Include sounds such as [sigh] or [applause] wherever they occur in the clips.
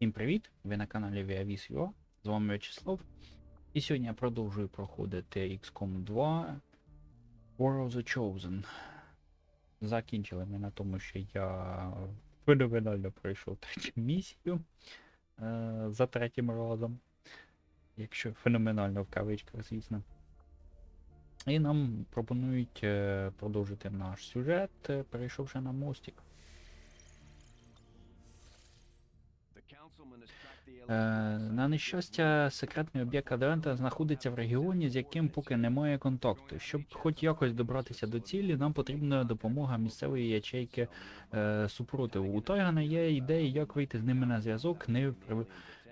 Всім привіт! Ви на каналі ViaVis.ua, з вами Вячеслав. І сьогодні я продовжую проходити XCOM 2 War of the Chosen. Закінчили ми на тому, що я феноменально пройшов третю місію е, за третім разом. Якщо феноменально в кавичках, звісно. І нам пропонують е, продовжити наш сюжет, е, перейшовши на мостик. На нещастя, секретний об'єкт Адвента знаходиться в регіоні, з яким поки немає контакту. Щоб хоч якось добратися до цілі, нам потрібна допомога місцевої ячейки е, супротиву. У Тайгана є ідеї, як вийти з ними на зв'язок, не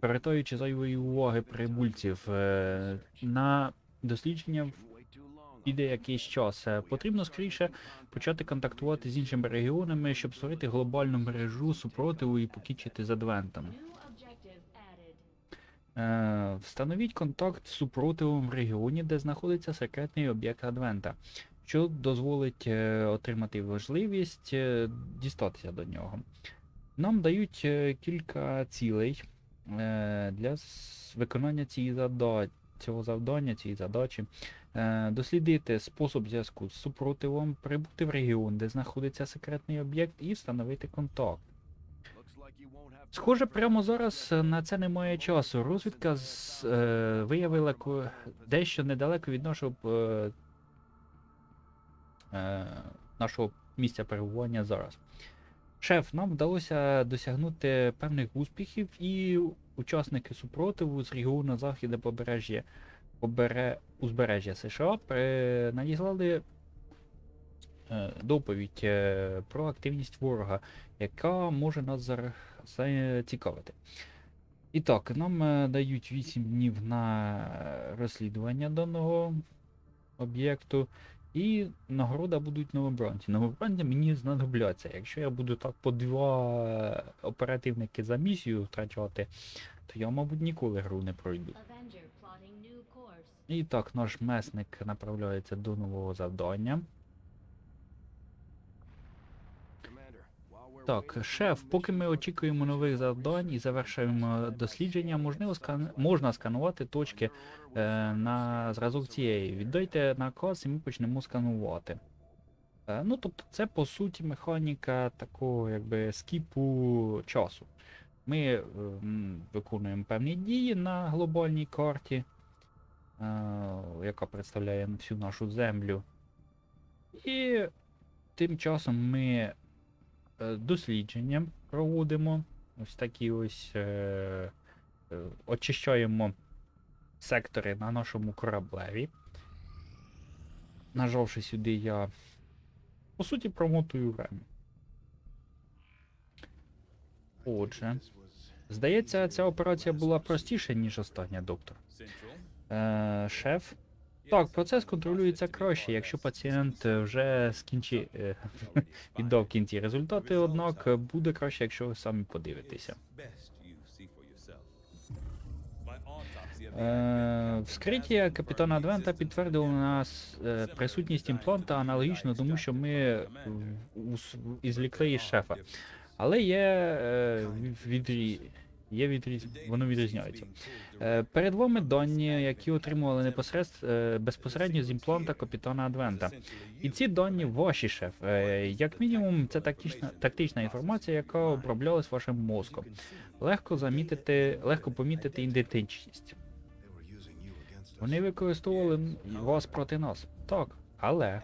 привертаючи зайвої уваги прибульців. Е, на дослідження піде якийсь час. Е, Потрібно скоріше почати контактувати з іншими регіонами, щоб створити глобальну мережу супротиву і покінчити з Адвентом. Встановіть контакт з супротивом в регіоні, де знаходиться секретний об'єкт Адвента, що дозволить е, отримати можливість е, дістатися до нього. Нам дають е, кілька цілей е, для виконання цієї зада... цього завдання, цієї задачі. Е, Дослідити спосіб зв'язку з супротивом, прибути в регіон, де знаходиться секретний об'єкт, і встановити контакт. Схоже, прямо зараз е, на це немає часу. Розвідка з, е, виявила дещо недалеко від нашого, е, е, нашого місця перебування зараз. Шеф, нам вдалося досягнути певних успіхів, і учасники супротиву з регіону Західне побережжя, побере, узбережжя США при, надіслали е, доповідь е, про активність ворога, яка може нас зар- зацікавити. І так, нам е, дають 8 днів на е, розслідування даного об'єкту. І нагорода будуть новобранці. Новобранці мені знадобляться. Якщо я буду так по два е, оперативники за місію втрачати, то я, мабуть, ніколи гру не пройду. І так, наш месник направляється до нового завдання. Так, шеф, поки ми очікуємо нових завдань і завершуємо дослідження, можливо, скан... можна сканувати точки е, на зразок цієї. Віддайте наказ і ми почнемо сканувати. Е, ну, тобто, це по суті механіка такого якби скіпу часу. Ми е, виконуємо певні дії на глобальній карті, е, яка представляє всю нашу землю. І тим часом ми дослідження проводимо. Ось такі ось е, е, очищаємо сектори на нашому кораблеві. Нажавши сюди, я по суті промотую время. Отже, здається, ця операція була простіша, ніж остання, доктор. Е, шеф. Так, процес контролюється краще, якщо пацієнт е, вже скінчи, е, [laughs] віддав кінці результати, однак е, буде краще, якщо ви самі подивитеся. Е, вскриття капітана Адвента підтвердило нас е, присутність імпланта аналогічно тому, що ми із шефа. Але є е, відрі... є відріз... відрізняється. Е, Перед вами дані, які отримували непосеред... е, безпосередньо з імпланта капітана Адвента. І ці дані ваші шеф. Е, Як мінімум, це тактична, тактична інформація, яка оброблялась вашим мозком. Легко замітити, легко помітити ідентичність. Вони використовували вас проти нас. Так, але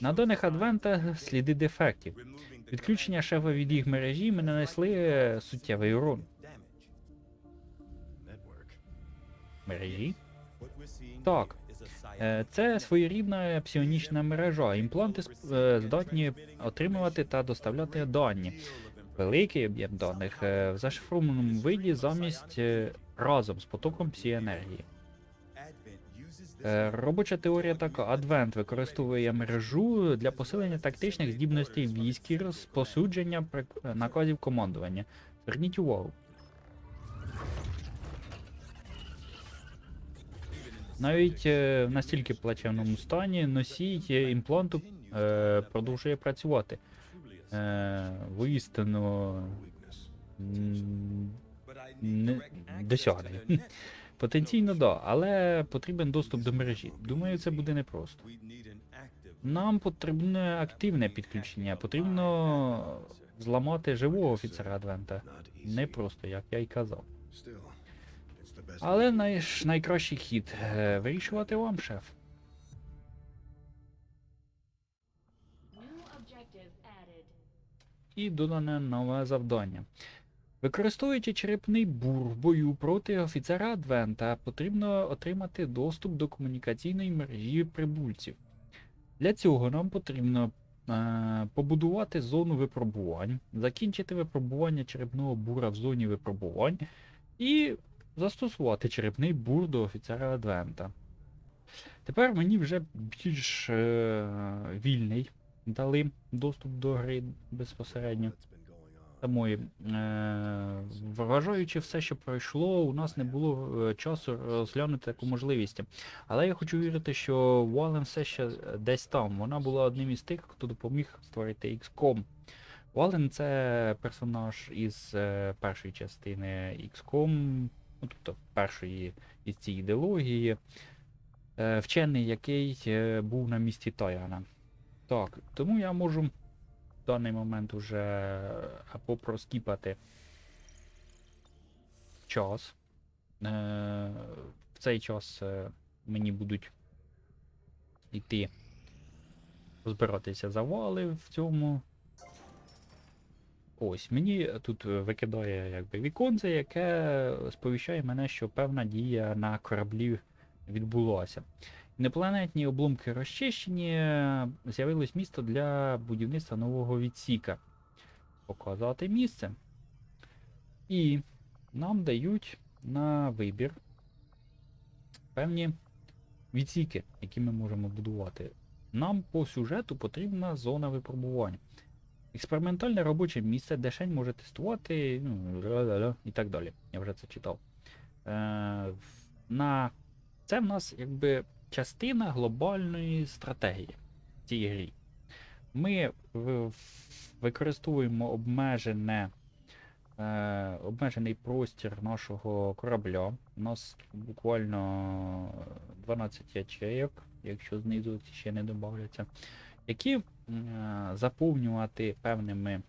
на даних Адвента сліди дефектів. Відключення шефа від їх мережі ми нанесли суттєвий урон. Мережі? Так. Е, Це своєрідна псіонічна мережа. Імпланти е, здатні отримувати та доставляти дані. Великий об'єм даних е, в зашифрованому виді замість разом з потоком псі-енергії. Робоча теорія така: Адвент використовує мережу для посилення тактичних здібностей військ і розпосудження наказів командування. Зверніть увагу. Навіть е, в настільки плачевному стані носій е, імпланту е, продовжує працювати. Е, воістину не досягнень. [laughs] Потенційно, да, але потрібен доступ до мережі. Думаю, це буде непросто. Нам потрібне активне підключення, потрібно зламати живого офіцера Адвента. Не просто, як я й казав. Але най... найкращий хід е, вирішувати вам, шеф. І додане нове завдання. Використовуючи черепний бур в бою проти офіцера Адвента, потрібно отримати доступ до комунікаційної мережі прибульців. Для цього нам потрібно е, побудувати зону випробувань, закінчити випробування черепного бура в зоні випробувань і застосувати черепний бур до офіцера Адвента. Тепер мені вже більш е, вільний дали доступ до гри безпосередньо. Самої. Е, вважаючи все, що пройшло, у нас не було е, часу розглянути таку можливість. Але я хочу вірити, що Вален все ще десь там. Вона була одним із тих, хто допоміг створити XCOM. Вален це персонаж із е, першої частини XCOM, ну, тобто першої із цієї ідеології. Е, вчений, який е, був на місці Таяна. Так, тому я можу в даний момент уже або проскіпати час. Е, в цей час е, мені будуть йти розбиратися завали в цьому. Ось, мені тут е, викидає якби віконце, яке сповіщає мене, що певна дія на кораблі відбулася. Інопланетні обломки розчищені, е, з'явилось місто для будівництва нового відсіка. Показати місце. І нам дають на вибір певні відсіки, які ми можемо будувати. Нам по сюжету потрібна зона випробувань. Експериментальне робоче місце, де шень може тестувати, ну, і так далі. Я вже це читав. Е, на... Це в нас якби частина глобальної стратегії цій грі. Ми використовуємо обмежене, е, обмежений простір нашого корабля. У нас буквально 12 ячейок, якщо знизу ще не додавляться, які заповнювати певними.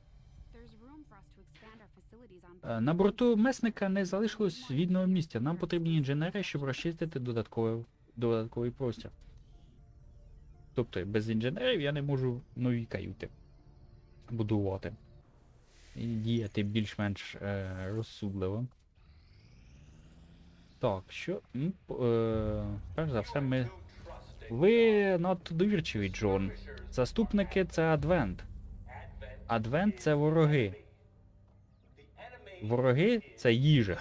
Е, На борту месника не залишилось вільного місця. Нам потрібні інженери, щоб розчистити додатковий, додатковий простір. Тобто без інженерів я не можу нові каюти будувати. І діяти більш-менш е, розсудливо. Так, що. Е, перш за все, ми. Ви надто довірчиві, Джон. Заступники це Адвент. Адвент це вороги. Вороги це їжа.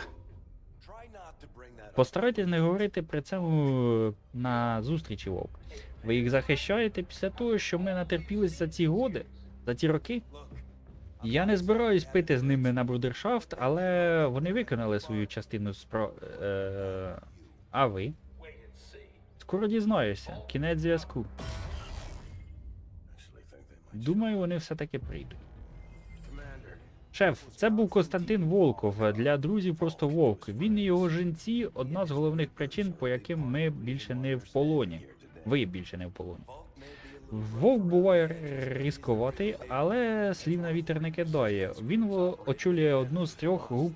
Постарайтесь не говорити при цьому на зустрічі вовк. Ви їх захищаєте після того, що ми натерпілись за ці годи, за ці роки. Я не збираюсь пити з ними на брудершафт, але вони виконали свою частину спро... Е... А ви? Скоро дізнаєшся. Кінець зв'язку. Думаю, вони все-таки прийдуть. Шеф, це був Константин Волков. Для друзів просто вовк. Він і його жінці одна з головних причин, по яким ми більше не в полоні. Ви більше не в полоні. Вовк буває різковатий, але слів на вітер не кидає. Він очолює одну з трьох груп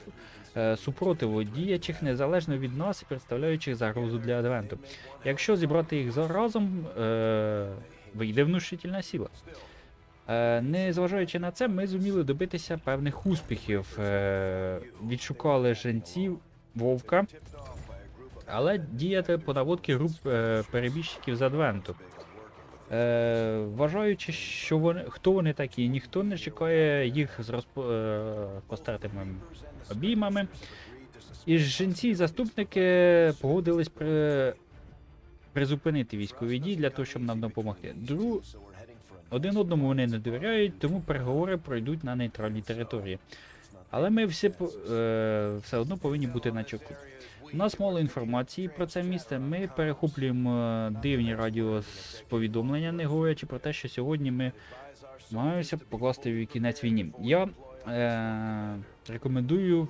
супротиву, діячих незалежно від нас і представляючих загрозу для адвенту. Якщо зібрати їх заразом, е, вийде внушительна сила. Е, Незважаючи на це, ми зуміли добитися певних успіхів. Е, Відшукали женців вовка, але діяти по наводки груп е, перебіжчиків з Адвенту. Е, вважаючи, що вони хто вони такі, ніхто не чекає їх з розпо, е, постертими обіймами. І жінці і заступники погодились при, призупинити військові дії для того, щоб нам допомогти. Дру, один одному вони не довіряють, тому переговори пройдуть на нейтральній території. Але ми всі е, все одно повинні бути на чеку. У нас мало інформації про це місце. Ми перехоплюємо е, дивні радіосповідомлення, не говорячи про те, що сьогодні ми маємося покласти в кінець війні. Я е, рекомендую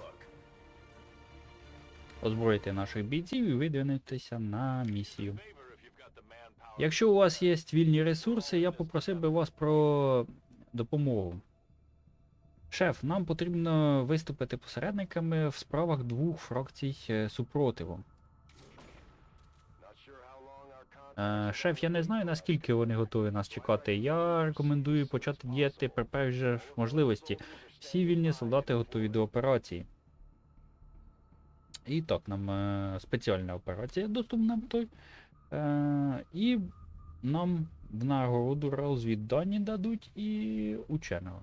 озброїти наших бійців і видвинутися на місію. Якщо у вас є вільні ресурси, я попросив би вас про допомогу. Шеф, нам потрібно виступити посередниками в справах двох фракцій е, супротиву. Е, шеф, я не знаю, наскільки вони готові нас чекати. Я рекомендую почати діяти при першій можливості. Всі вільні солдати готові до операції. І так, нам е, спеціальна операція доступна той. Е, і нам в нагороду розвіддані дадуть і ученого.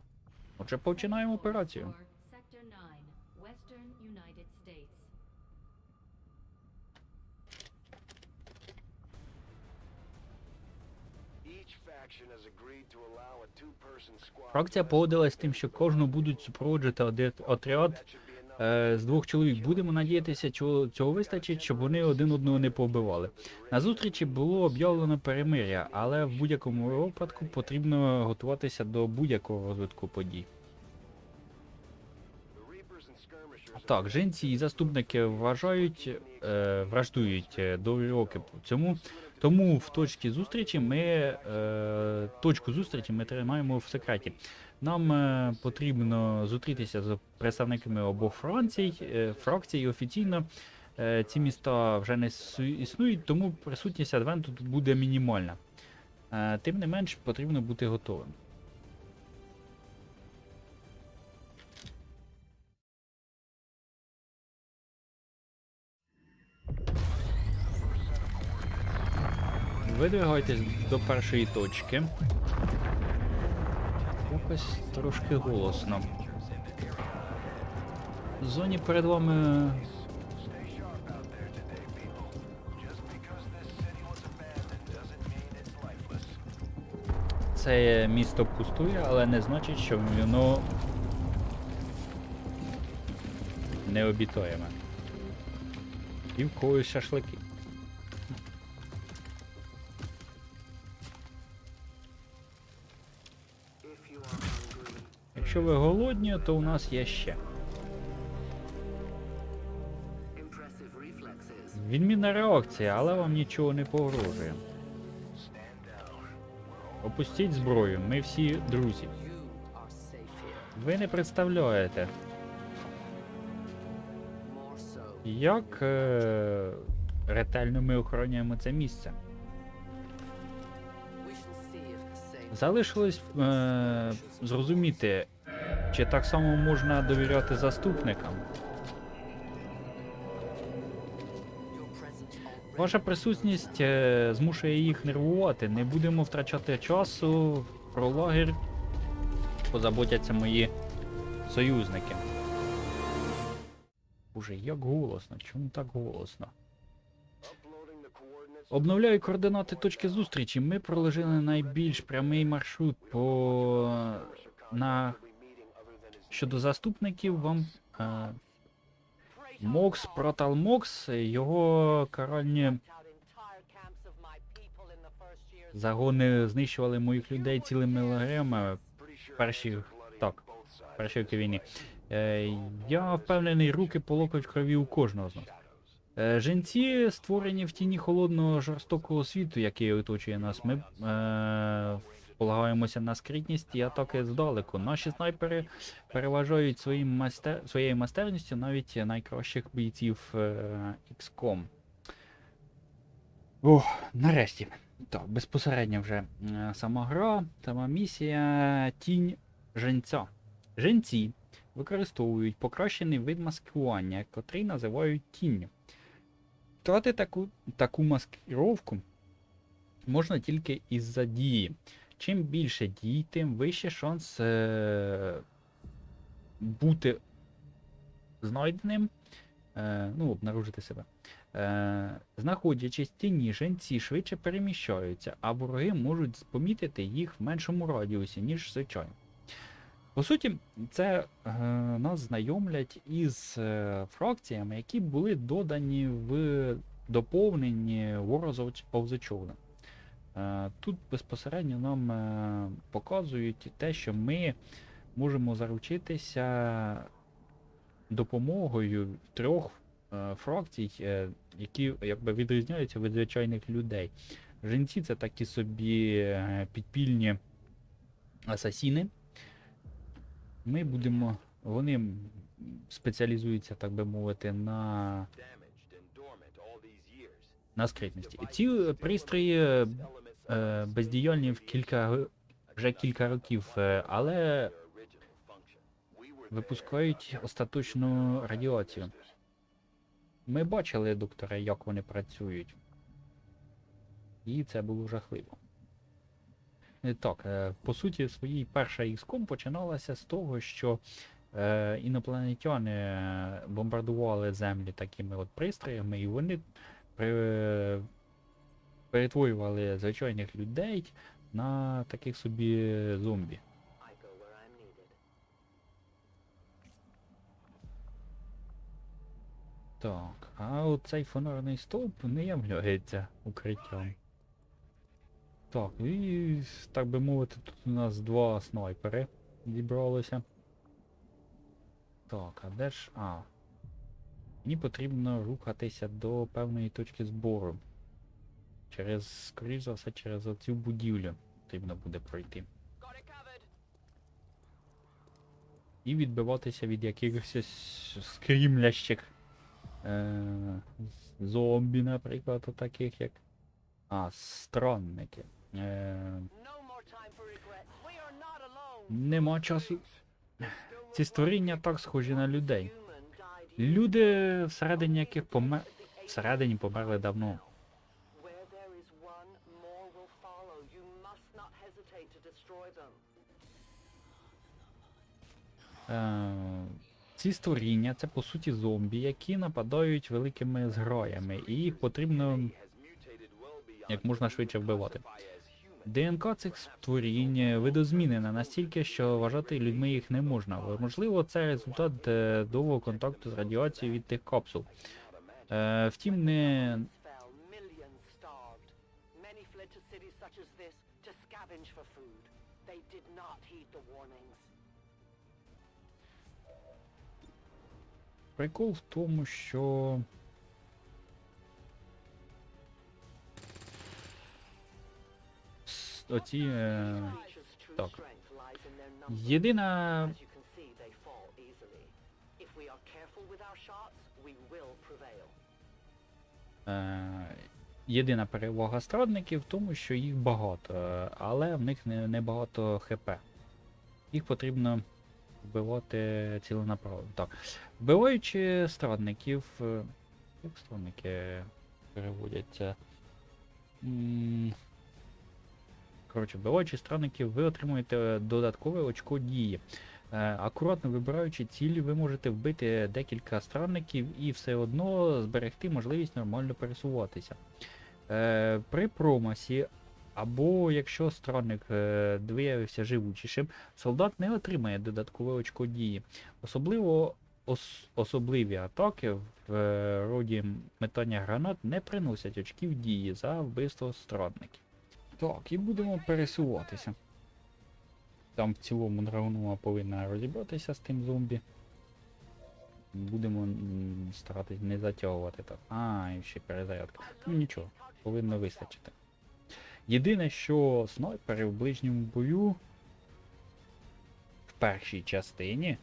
Отже, починаємо операцію. Фракція погодилась з тим, що кожну будуть супроводжувати отряд е, з двох чоловік. Будемо надіятися, чого цього вистачить, щоб вони один одного не побивали. На зустрічі було об'явлено перемиря, але в будь-якому випадку потрібно готуватися до будь-якого розвитку подій. Так, жінці і заступники вважають, е, враждують е, довгі роки. Цьому тому в точці зустрічі ми е, точку зустрічі ми тримаємо в секреті. Нам е, потрібно зустрітися з представниками обох фракцій, е, фракцій офіційно. Е, ці міста вже не існують, тому присутність адвенту тут буде мінімальна. Е, тим не менш, потрібно бути готовим. Видвигайтесь до першої точки. Якось трошки голосно. В зоні перед вами. Це місто пустує, але не значить, що воно не обітаєме. І в когось шашлики. Якщо ви голодні, то у нас є ще. Відмінна реакція, але вам нічого не погрожує. Опустіть зброю, ми всі друзі. Ви не представляєте, як е- ретельно ми охороняємо це місце. Залишилось е- зрозуміти, чи так само можна довіряти заступникам. Ваша присутність е, змушує їх нервувати. Не будемо втрачати часу. Про лагер позаботяться мої союзники. Боже, як голосно, чому так голосно? Обновляю координати точки зустрічі. Ми проложили найбільш прямий маршрут по на щодо заступників вам. Е... Мокс, Протал Мокс, його каральні загони знищували моїх людей цілими лагерями перші, так, перші роки війни. Е, я впевнений, руки по крові у кожного з нас. Е, Жінці створені в тіні холодного жорстокого світу, який оточує нас. Ми е, полагаємося на скритність і атаки здалеку. Наші снайпери переважають своїм майстер... своєю майстерністю навіть найкращих бійців е, XCOM. Ох, нарешті. Так, безпосередньо вже е, сама гра, сама місія тінь женця. Женці використовують покращений вид маскування, котрий називають тінню. Втрати таку, таку маскировку можна тільки із-за дії. Чим більше дій, тим вище шанс е- бути знайденим, е- ну, обнаружити себе. Е- знаходячись в тіні, женці швидше переміщаються, а вороги можуть помітити їх в меншому радіусі, ніж звичайно. По суті, це е, нас знайомлять із е, фракціями, які були додані в доповненні Chosen. Е, Тут безпосередньо нам е, показують те, що ми можемо заручитися допомогою трьох е, фракцій, е, які якби відрізняються від звичайних людей. Жінці це такі собі е, підпільні асасіни. Ми будемо. Вони спеціалізуються, так би мовити, на, на скритності. І ці е, пристрої е, е, бездіяльні в кілька вже кілька років, е, але випускають остаточну радіацію. Ми бачили, доктора, як вони працюють. І це було жахливо. Е, Так, е, по суті, своїй перша XCOM починалася з того, що е, інопланетяни е, бомбардували землі такими от пристроями, і вони при, перетворювали звичайних людей на таких собі зомбі. Так, а оцей фонарний стовп не являється укриттям. Так, і так би мовити, тут у нас два снайпери зібралися. Так, а де ж. А. Мені потрібно рухатися до певної точки збору. Через, скоріш за все, через оцю будівлю потрібно буде пройти. І відбиватися від якихось скрімлящих е, зомбі, наприклад, таких як. А, странники. Е, нема часу. Ці створіння так схожі на людей. Люди, всередині яких помер... всередині померли давно. Ці створіння це по суті зомбі, які нападають великими зграями, і їх потрібно як можна швидше вбивати. ДНК цих створінь видозмінена настільки, що вважати людьми їх не можна. Можливо, це результат е, довгого контакту з радіацією від тих капсул. Е, втім, не. They did not heed the warnings. Прикол в тому, що оці. Е, так. єдина. Е, єдина перевага страдників в тому, що їх багато, е, але в них не, не багато ХП. Їх потрібно вбивати ціленаправленно. Так. Вбиваючи страдників. е, Як страдники переводяться? Коротше, вбиваючи страдників, ви отримуєте додаткове очко дії. Е, Акуратно вибираючи цілі, ви можете вбити декілька странників і все одно зберегти можливість нормально пересуватися. Е, При промасі, або якщо странник е, виявився живучішим, солдат не отримає додаткове очко дії. Особливо ос- особливі атаки в е, роді метання гранат не приносять очків дії за вбивство странників. Так, і будемо пересуватися. Там в цілому драгонова повинна розібратися з тим зомбі. Будемо старатись не затягувати так. А, і ще перезарядка. Ну нічого, повинно вистачити. Єдине, що снайпери в ближньому бою в першій частині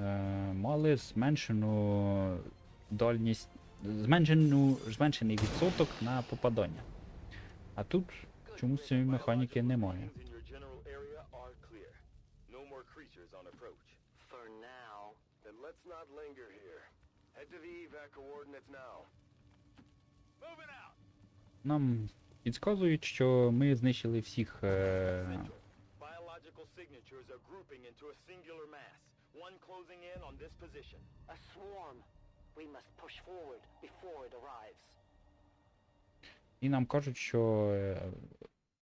е, мали зменшену дальність, зменшену, зменшений відсоток на попадання. А тут чомусь цієї механіки немає. Нам підказують, що ми знищили всіх. Е... Essential. Biological signatures are grouping into a singular mass. One closing in on this position. a swarm. We must push forward before it arrives. І нам кажуть, що е,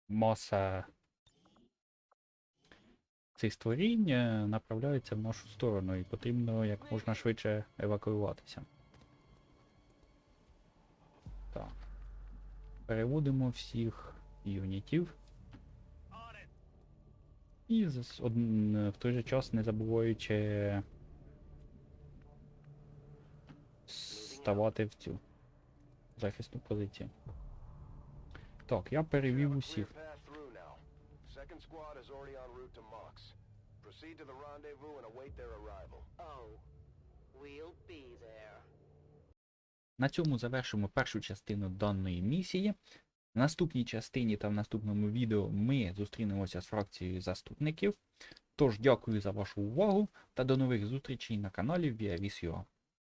маса цих створінь е, направляється в нашу сторону, і потрібно як можна швидше евакуюватися. Так. Переводимо всіх юнітів. І в той же час не забуваючи ставати в цю захисну позицію. Так, я перевів усіх. Proceed to the rendezvous and await their arrival. Oh, we'll be there. На цьому завершимо першу частину даної місії. В наступній частині та в наступному відео ми зустрінемося з фракцією заступників. Тож дякую за вашу увагу та до нових зустрічей на каналі ViaVis.ua.